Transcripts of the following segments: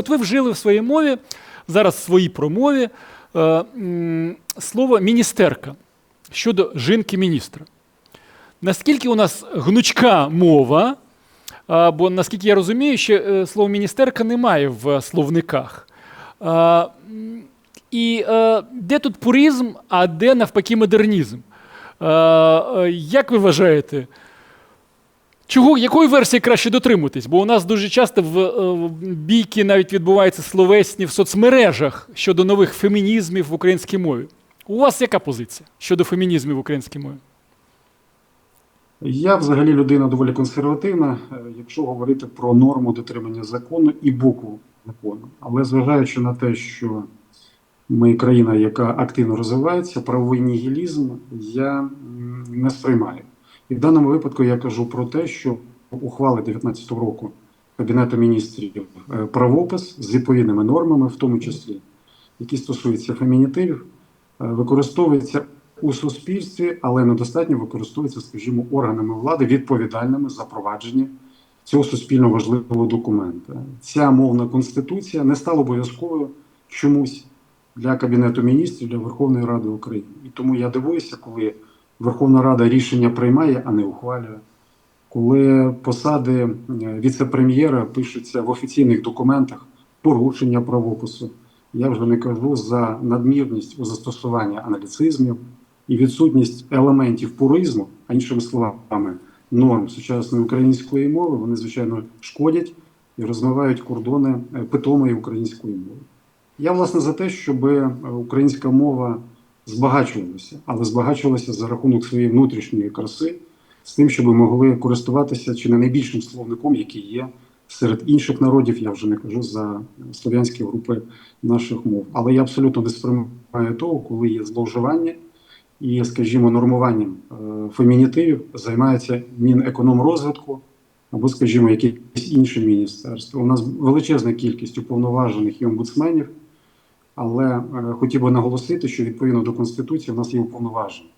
От ви вжили в своїй мові, зараз в своїй промові, е, слово міністерка щодо жінки міністра. Наскільки у нас гнучка мова, бо наскільки я розумію, ще е, слово міністерка немає в словниках. І е, де тут пуризм, а де навпаки модернізм? Як ви вважаєте? Чого, якої версії краще дотримуватись? Бо у нас дуже часто в, е, в бійки навіть відбуваються словесні в соцмережах щодо нових фемінізмів в українській мові. У вас яка позиція щодо фемінізмів в українській мові? Я взагалі людина доволі консервативна, е, якщо говорити про норму дотримання закону і букву закону. Але зважаючи на те, що ми країна, яка активно розвивається, правовий нігілізм я не сприймаю. І в даному випадку я кажу про те, що ухвали 2019 року Кабінету міністрів е, правопис з відповідними нормами, в тому числі, які стосуються фемінітивів, е, використовується у суспільстві, але недостатньо використовується, скажімо, органами влади відповідальними за провадження цього суспільно важливого документа. Ця мовна конституція не стала обов'язковою чомусь для Кабінету міністрів, для Верховної Ради України. І тому я дивуюся, коли Верховна Рада рішення приймає, а не ухвалює. Коли посади е, віце-прем'єра пишуться в офіційних документах порушення правопису, я вже не кажу за надмірність у застосуванні аналіцизмів і відсутність елементів пуризму, а іншими словами, норм сучасної української мови, вони звичайно шкодять і розмивають кордони е, питомої української мови. Я власне за те, щоб е, українська мова збагачувалася, але збагачувалася за рахунок своєї внутрішньої краси, з тим, щоб могли користуватися чи не найбільшим словником, який є серед інших народів, я вже не кажу за слов'янські групи наших мов. Але я абсолютно не сприймаю того, коли є зловживання і, скажімо, нормуванням е, фемінітивів займається Мінекономрозвитку або, скажімо, якесь інше міністерство. У нас величезна кількість уповноважених і омбудсменів, але е, хотів би наголосити, що відповідно до Конституції у нас є уповноваження.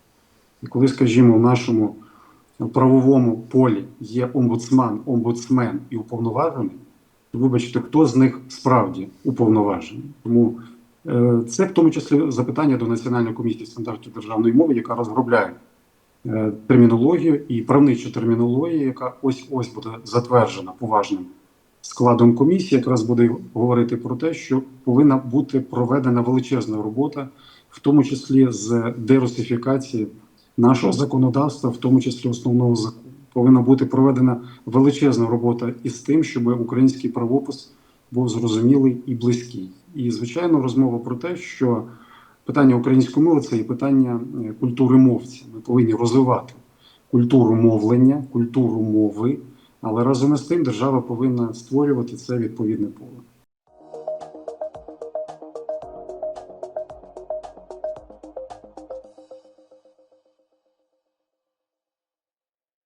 І коли, скажімо, в нашому правовому полі є омбудсман, омбудсмен і уповноважений, то вибачте, хто з них справді уповноважений? Тому е, це в тому числі запитання до Національної комісії стандартів державної мови, яка розробляє е, термінологію і правничу термінологію, яка ось ось буде затверджена поважним складом комісії, якраз буде говорити про те, що повинна бути проведена величезна робота, в тому числі з дерусифікації нашого законодавства, в тому числі основного закону. Повинна бути проведена величезна робота із тим, щоб український правопис був зрозумілий і близький. І, звичайно, розмова про те, що питання української мови це і питання е, культури мовця. Ми повинні розвивати культуру мовлення, культуру мови, але разом із тим держава повинна створювати це відповідне поле.